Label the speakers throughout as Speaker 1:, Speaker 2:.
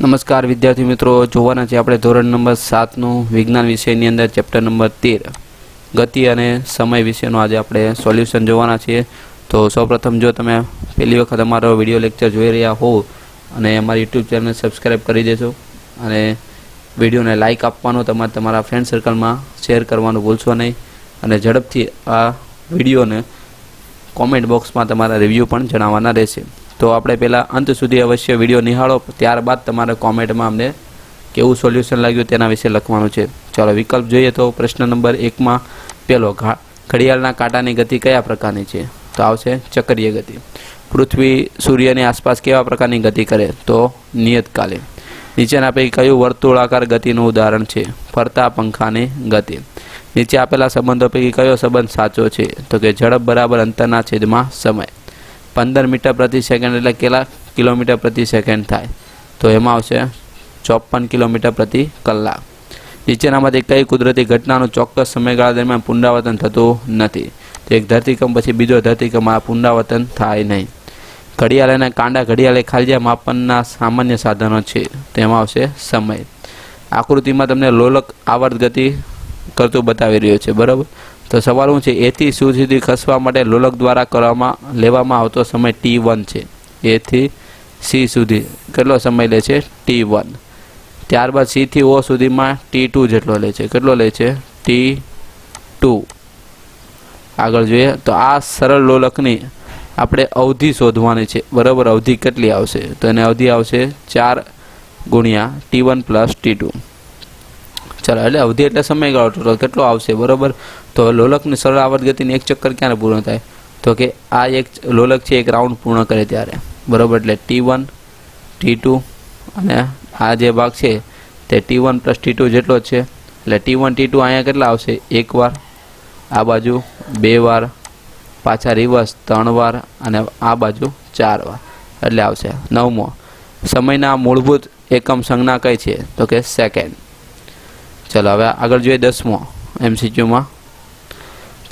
Speaker 1: નમસ્કાર વિદ્યાર્થી મિત્રો, જોવાના છે આપણે ધોરણ નંબર સાતનું વિજ્ઞાન વિષયની અંદર ચેપ્ટર નંબર તેર. ગતિ અને સમય વિશેનું આજે આપણે સોલ્યુશન જોવાના છીએ. તો સૌપ્રથમ જો તમે પહેલી વખત અમારો વીડિયો લેક્ચર જોઈ રહ્યા હો અને અમારી યુટ્યુબ ચેનલ સબસ્ક્રાઈબ કરી દેજો અને વિડીયોને લાઇક આપવાનો તમારે તમારા ફ્રેન્ડ સર્કલમાં શેર કરવાનું ભૂલશો નહીં. અને ઝડપથી આ વિડીયોને કોમેન્ટ બોક્સમાં તમારા રિવ્યૂ પણ જણાવવાના રહેશે. તો આપણે પહેલાં અંત સુધી અવશ્ય વીડિયો નિહાળો. ત્યારબાદ તમારે કોમેન્ટમાં અમને કેવું સોલ્યુશન લાગ્યું તેના વિશે લખવાનું છે. ચાલો, વિકલ્પ જોઈએ તો પ્રશ્ન નંબર એકમાં પહેલો ઘડિયાળના કાંટાની ગતિ કયા પ્રકારની છે? તો આવશે ચક્રીય ગતિ. પૃથ્વી સૂર્યની આસપાસ કેવા પ્રકારની ગતિ કરે? તો નિયતકાલીન નીચેના પૈકી કયું વર્તુળાકાર ગતિનું ઉદાહરણ છે? ફરતા પંખાની ગતિ. નીચે આપેલા સંબંધો પૈકી કયો સંબંધ સાચો છે? તો કે ઝડપ બરાબર અંતરના છેદમાં સમય. પંદર મીટર પ્રતિ સેકન્ડ એટલે કેટલા કિલોમીટર પ્રતિ સેકન્ડ થાય? તો એમાં આવશે ચોપન કિલોમીટર પ્રતિ કલાક. નીચેનામાંથી કઈ કુદરતી ઘટનાનું ચોક્કસ સમયગાળા દરમિયાન પુનરાવર્તન થતું નથી. તો એક ધરતીકંપ પછી બીજો ધરતીકંપ આ પુનરાવર્તન થાય નહીં. ઘડિયાળ અને કાંડા ઘડિયાળ ખાલી માપનના સામાન્ય સાધનો છે. તેમાં આવશે સમય. આકૃતિમાં તમને લોલક આવર્ત ગતિ કરતું બતાવી રહ્યો છે. બરાબર? તો સવાલ શું છે? એથી સુ સુધી ખસવા માટે લોલક દ્વારા કરવામાં, લેવામાં આવતો સમય ટી વન છે. એથી સી સુધી, કેટલો સમય લે છે? ટી વન ત્યારબાદ સીથી ઓ સુધીમાં ટી ટુ જેટલો લે છે. કેટલો લે છે? ટી ટુ આગળ જોઈએ, તો આ સરળ લોલકની આપણે અવધિ શોધવાની છે. બરાબર, અવધિ કેટલી આવશે? તો એને અવધિ આવશે ચાર ગુણ્યા T one plus T two ચાલો, એટલે અવધિ એટલે સમયગાળો ટોટલ કેટલો આવશે, બરાબર? તો લોલકની સરળ આવર્ત ગતિની એક ચક્કર ક્યારે પૂર્ણ થાય? તો કે આ એક લોલક છે, એક રાઉન્ડ પૂર્ણ કરે ત્યારે. બરાબર, એટલે ટી વન ટી ટુ અને આ જે ભાગ છે, તે T one plus T two જેટલો જ છે. એટલે ટી વન ટી ટુ અહીંયા કેટલા આવશે? એક વાર, આ બાજુ બે વાર, પાછા રિવર્સ ત્રણ વાર અને આ બાજુ ચાર વાર. એટલે આવશે નવમો. સમયના મૂળભૂત એકમ સંજ્ઞા કઈ છે? તો કે સેકન્ડ ચલો, હવે આગળ જોઈએ દસમો એમસીક્યુમાં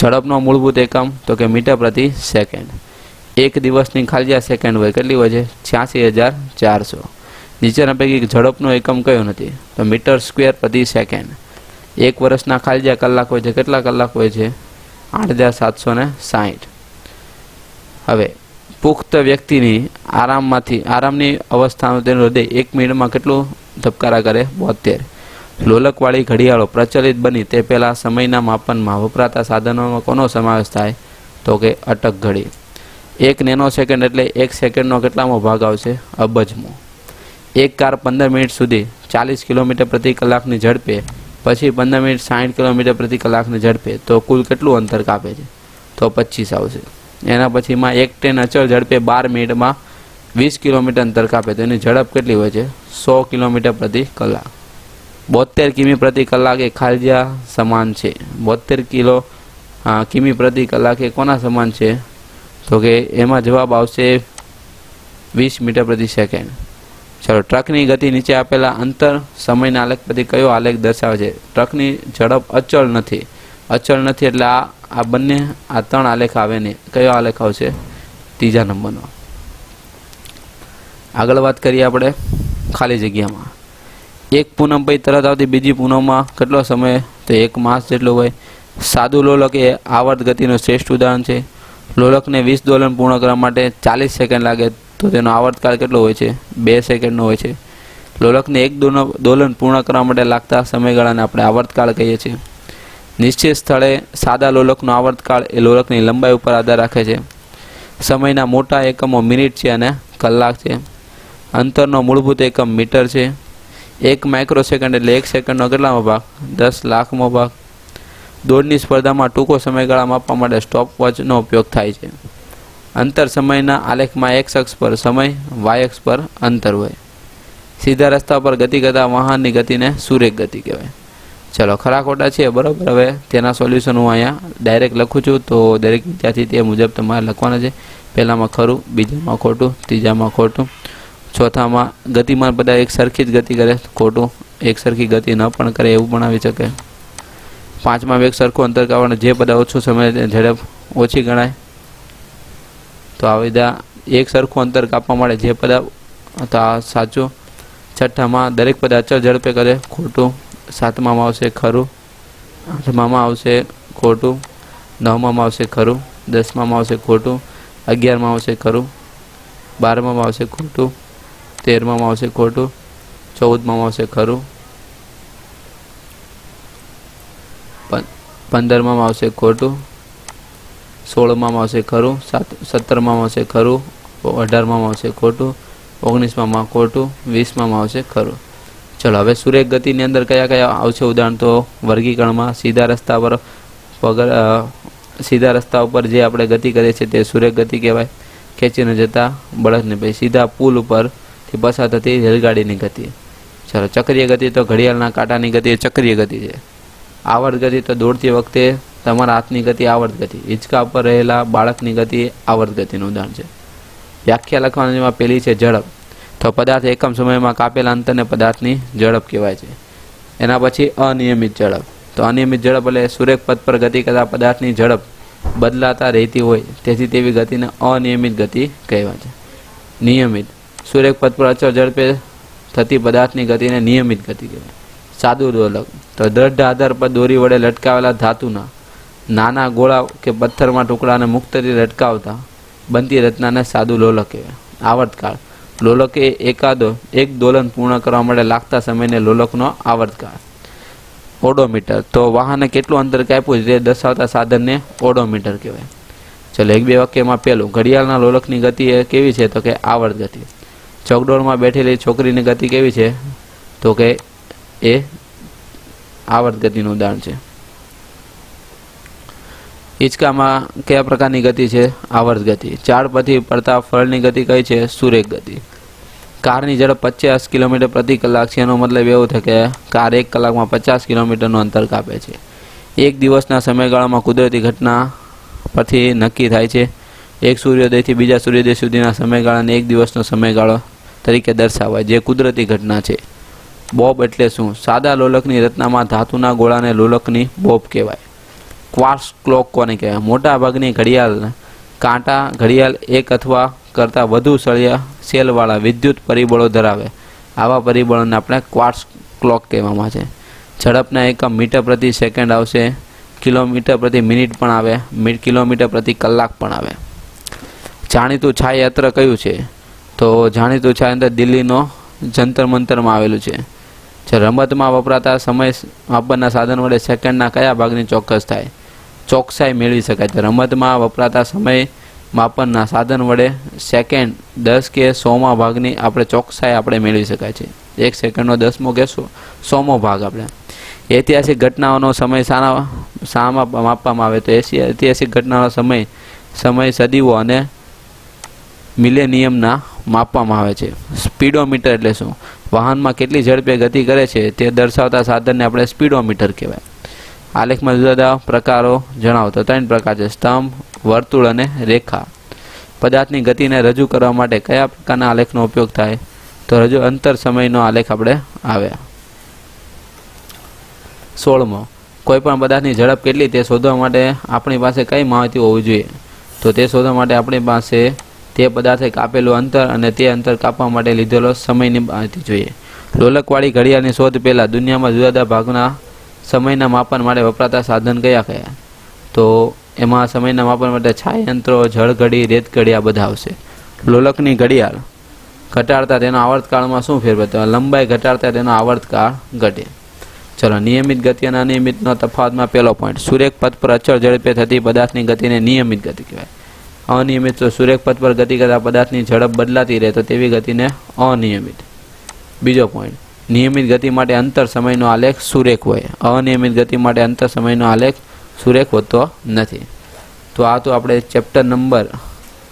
Speaker 1: ઝડપનો મૂળભૂત એકમ, તો કે મીટર પ્રતિ સેકન્ડ. એક દિવસની ખાલી સેકન્ડ હોય, કેટલી હોય છે? છ્યાસી હજાર ચારસો. નીચેના પૈકી ઝડપનો એકમ કયો નથી? તો મીટર સ્ક્વેર પ્રતિ સેકન્ડ. એક વર્ષના ખાલી કલાક હોય છે, કેટલા કલાક હોય છે? આઠ હજાર સાતસો ને સાહીઠ. હવે, પુખ્ત વ્યક્તિની આરામમાંથી, આરામની અવસ્થાનું તેનું હૃદય એક મિનિટમાં કેટલું ધબકારા કરે? બોતેર લોલકવાળી ઘડિયાળો પ્રચલિત બની તે પહેલાં સમયના માપનમાં વપરાતા સાધનોમાં કોનો સમાવેશ થાય? તો કે અટક ઘડી. એક નેનો સેકન્ડ એટલે એક સેકન્ડનો કેટલામો ભાગ આવશે? અબજમો. એક કાર પંદર મિનિટ સુધી ચાલીસ કિલોમીટર પ્રતિ કલાકની ઝડપે, પછી પંદર મિનિટ સાઠ કિલોમીટર પ્રતિ કલાકની ઝડપે. તો કુલ કેટલું અંતર કાપે છે? તો પચીસ આવશે. એના પછીમાં એક ટ્રેન અચળ ઝડપે બાર મિનિટમાં વીસ કિલોમીટર અંતર કાપે. તો એની ઝડપ કેટલી હોય છે? સો કિલોમીટર પ્રતિ કલાક. બોતેર કિમી પ્રતિ કલાક ખાલજા સમાન છે. બોતેર કિલો કિમી પ્રતિ કલાકે કોના સમાન છે? તો કે એમાં જવાબ આવશે વીસ મીટર પ્રતિ સેકન્ડ. ચલો, ટ્રકની ગતિ નીચે આપેલા અંતર સમયના આલેખ પ્રતિ કયો આલેખ દર્શાવે છે? ટ્રકની ઝડપ અચળ નથી. અચળ નથી એટલે આ આ બંને, આ ત્રણ આલેખ આવે નહીં કયો આલેખ આવશે? ત્રીજા નંબરનો. આગળ વાત કરીએ આપણે ખાલી જગ્યામાં. એક પૂનમ પછી તરત આવતી બીજી પૂનમમાં કેટલો સમય તો એક માસ જેટલો હોય. સાદું લોલક એ આવર્ત ગતિનું શ્રેષ્ઠ ઉદાહરણ છે. લોલકને વીસ દોલન પૂર્ણ કરવા માટે ચાલીસ સેકન્ડ લાગે તો તેનો આવર્તકાળ કેટલો હોય છે? બે સેકન્ડનો હોય છે. લોલકને એક દોલન પૂર્ણ કરવા માટે લાગતા સમયગાળાને આપણે આવર્તકાળ કહીએ છીએ. નિશ્ચિત સ્થળે સાદા લોલકનો આવર્તકાળ એ લોલકની લંબાઈ ઉપર આધાર રાખે છે. સમયના મોટા એકમો મિનિટ છે અને કલાક છે. અંતરનો મૂળભૂત એકમ મીટર છે. એક માઇક્રો સેકન્ડ એટલે એક સેકન્ડનો કેટલામો ભાગ? દસ લાખમો ભાગ. દોડની સ્પર્ધામાં ટૂંકો સમયગાળા માપવા માટે સ્ટોપ વોચનો ઉપયોગ થાય છે. અંતર સમયના આલેખમાં એક્સ અક્ષ પર સમય વાય અક્ષ પર અંતર હોય. સીધા રસ્તા પર ગતિ કરતા વાહનની ગતિને સુરેખ ગતિ કહેવાય. ચલો, ખરા ખોટા છે, બરાબર. હવે તેના સોલ્યુશન હું અહીંયા ડાયરેક્ટ લખું છું, તો દરેક વિદ્યાર્થી તે મુજબ તમારે લખવાના છે. પહેલામાં ખરું, બીજામાં ખોટું, ત્રીજામાં ખોટું. ચોથામાં ગતિમાં બધા એક સરખી જ ગતિ કરે, ખોટું એક સરખી ગતિ ન પણ કરે એવું પણ આવી શકે. પાંચમાં એક સરખું અંતર કાપવાનું જે બધા ઓછું સમય ઝડપ ઓછી ગણાય. તો આ બધા એક સરખું અંતર કાપવા માટે જે બધા, તો આ સાચું. છઠ્ઠામાં દરેક પદ અચળ ઝડપે કરે, ખોટું. સાતમામાં આવશે ખરું. આઠમામાં આવશે ખોટું. નવમામાં આવશે ખરું. દસમામાં આવશે ખોટું. અગિયારમાં આવશે ખરું. બારમામાં આવશે ખોટું. તેરમામાં આવશે ખોટું, ચૌદમાં આવશે ખરું. પંદરમાં આવશે ખોટું, સોળમાં આવશે ખરું, સાત, સત્તરમાં આવશે ખરું અઢારમાં આવશે ખોટું, ઓગણીસમાં ખોટું, વીસમાં આવશે ખરું. ચલો, હવે સુરેખ ગતિની અંદર કયા કયા આવશે ઉદાહરણ? તો વર્ગીકરણમાં સીધા રસ્તા પર પગર સીધા રસ્તા ઉપર જે આપણે ગતિ કરીએ છીએ તે સુરેખ ગતિ કહેવાય. ખેંચીને જતા બળદને પછી સીધા પુલ ઉપરથી પસાર થતી રેલગાડીની ગતિ. ચાલો, ચક્રીય ગતિ તો ઘડિયાળના કાંટાની ગતિ, ચક્રીય ગતિ છે. આવર્ત ગતિ તો દોડતી વખતે તમારા હાથની ગતિ, આવર્ત ગતિ. હિંચકા ઉપર રહેલા બાળકની ગતિ, આવર્ત ગતિનું ઉદાહરણ છે. વ્યાખ્યા લખવાની પેલી છે ઝડપ. તો પદાર્થ એકમ સમયમાં કાપેલા અંતરને પદાર્થની ઝડપ કહેવાય છે. એના પછી અનિયમિત ઝડપ. તો અનિયમિત ઝડપ એટલે સુરેખ પથ પર ગતિ કરતા પદાર્થની ઝડપ બદલાતા રહેતી હોય. તેથી તેવી ગતિને અનિયમિત ગતિ કહેવાય છે. નિયમિત. સુરેખ પદ પર અચળ ઝડપે થતી પદાર્થની ગતિને નિયમિત ગતિ કહેવાય. સાદું દોલક તો દ્રઢ આધાર પર દોરી વડે લટકાવેલા ધાતુના નાના ગોળા કે પથ્થરમાં ટુકડાને મુક્તથી લટકાવતા બનતી રચનાને સાદું લોલક કહેવાય. આવર્તકાળ. લોલક એકાદો એક દોલન પૂર્ણ કરવા માટે લાગતા સમયને લોલકનો આવર્તકાળ. ઓડોમીટર. તો વાહને કેટલું અંતર કાપ્યું છે તે દર્શાવતા સાધનને ઓડોમીટર કહેવાય. ચલો એક બે વાક્યમાં પહેલું ઘડિયાળના લોલકની ગતિ એ કેવી છે તો કે આવર્ત ગતિ. ચોકડોળમાં બેઠેલી છોકરીની ગતિ કેવી છે? તો કે એ આવર્ત ગતિનું ઉદાહરણ છે. હિંચકામાં કયા પ્રકારની ગતિ છે? આવર્ત ગતિ. ચાળ પરથી પડતા ફળની ગતિ કઈ છે? સુરેખ ગતિ. કારની ઝડપ પચાસ કિલોમીટર પ્રતિ કલાક છે. એનો મતલબ એવો થાય કે કાર એક કલાકમાં પચાસ કિલોમીટરનું અંતર કાપે છે. એક દિવસના સમયગાળામાં કુદરતી ઘટના પરથી નક્કી થાય છે. એક સૂર્યોદયથી બીજા સૂર્યોદય સુધીના સમયગાળાને એક દિવસનો સમયગાળો તરીકે દર્શાવાય. જે કુદરતી ઘટના છે. બોબ એટલે શું? સાદા લોલકની રચનામાં ધાતુના ગોળાને લોલકની બોબ કહેવાય. ક્વાર્સ ક્લોક કોને કહેવાય? મોટા ભાગની ઘડિયાળ, કાંટા, ઘડિયાળ એક અથવા કરતાં વધુ સળિયા સેલવાળા વિદ્યુત પરિબળો ધરાવે. આવા પરિબળોને આપણે ક્વાર્સ ક્લોક કહેવામાં છે. ઝડપના એકમ મીટર પ્રતિ સેકન્ડ આવશે. કિલોમીટર પ્રતિ મિનિટ પણ આવે. કિલોમીટર પ્રતિ કલાક પણ આવે. જાણીતું છાયાત્ર કયું છે? તો જાણીતું છે અંદર દિલ્હીનો જંતર મંતરમાં આવેલું છે, જે રમતમાં વપરાતા સમય માપનના સાધન વડે સેકન્ડના કયા ભાગની ચોક્કસ થાય? ચોકસાઈ મેળવી શકાય છે. રમતમાં વપરાતા સમય, માપનના સાધન વડે સેકન્ડ દસ કે સોમા ભાગની આપણે ચોકસાઈ આપણે મેળવી શકાય છે. એક સેકન્ડનો દસમો કે સોમો ભાગ આપણે. ઐતિહાસિક ઘટનાઓનો સમય શાના શામાં માપવામાં આવે તો એસી, ઐતિહાસિક ઘટનાનો સમય સમય સદીઓ અને મિલેનિયમના માપવામાં આવે છે. સ્પીડોમીટર એટલે શું? વાહનમાં કેટલી ઝડપે ગતિ કરે છે તે દર્શાવતા સાધનને આપણે સ્પીડોમીટર કહેવાય. આલેખમાં જુદા જુદા પ્રકારો જણાવો તો ત્રણ પ્રકાર છે. સ્તંભ, વર્તુળ અને રેખા. પદાર્થની ગતિને રજૂ કરવા માટે કયા પ્રકારના આલેખનો ઉપયોગ થાય? તો રજૂ અંતર સમયનો આલેખ આપણે આવ્યા. સોળમો. કોઈ પણ પદાર્થની ઝડપ કેટલી તે શોધવા માટે આપણી પાસે કઈ માહિતી હોવી જોઈએ? તો તે શોધવા માટે આપણી પાસે તે પદાર્થે કાપેલું અંતર અને તે અંતર કાપવા માટે લીધેલો સમયની માહિતી જોઈએ. લોલકવાળી ઘડિયાળની શોધ પહેલાં દુનિયામાં જુદા જુદા ભાગના સમયના માપન માટે વપરાતા સાધન કયા કયા? તો એમાં સમયના માપન માટે છાયયંત્રો જળઘડી રેતઘડી આ બધા આવશે. લોલકની ઘડિયાળ ઘટાડતા તેનો આવર્તકાળમાં શું ફેર લંબાઈ ઘટાડતા તેનો આવર્તકાળ ઘટે. ચલો, નિયમિત ગતિ અને અનિયમિતનો તફાવતમાં પહેલો પોઈન્ટ સુરેખ પથ પર અચળ ઝડપે થતી પદાર્થની ગતિને નિયમિત ગતિ કહેવાય. અનિયમિત તો સુરેખ પથ પર ગતિ કરતા પદાર્થની ઝડપ બદલાતી રહે તો તેવી ગતિને અનિયમિત. બીજો પોઈન્ટ નિયમિત ગતિ માટે અંતર સમયનો આલેખ સુરેખ હોય. અનિયમિત ગતિ માટે અંતર સમયનો આલેખ સુરેખ હોતો નથી. તો આ તો આપણે ચેપ્ટર નંબર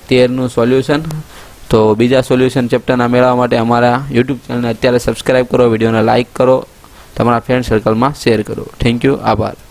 Speaker 1: તેરનું સોલ્યુશન તો બીજા સોલ્યુશન ચેપ્ટરના મેળવવા માટે અમારા યુટ્યુબ ચેનલને અત્યારે સબસ્ક્રાઈબ કરો, વિડીયોને લાઇક કરો, તમારા ફ્રેન્ડ સર્કલમાં શેર કરો. થેન્ક યુ આભાર.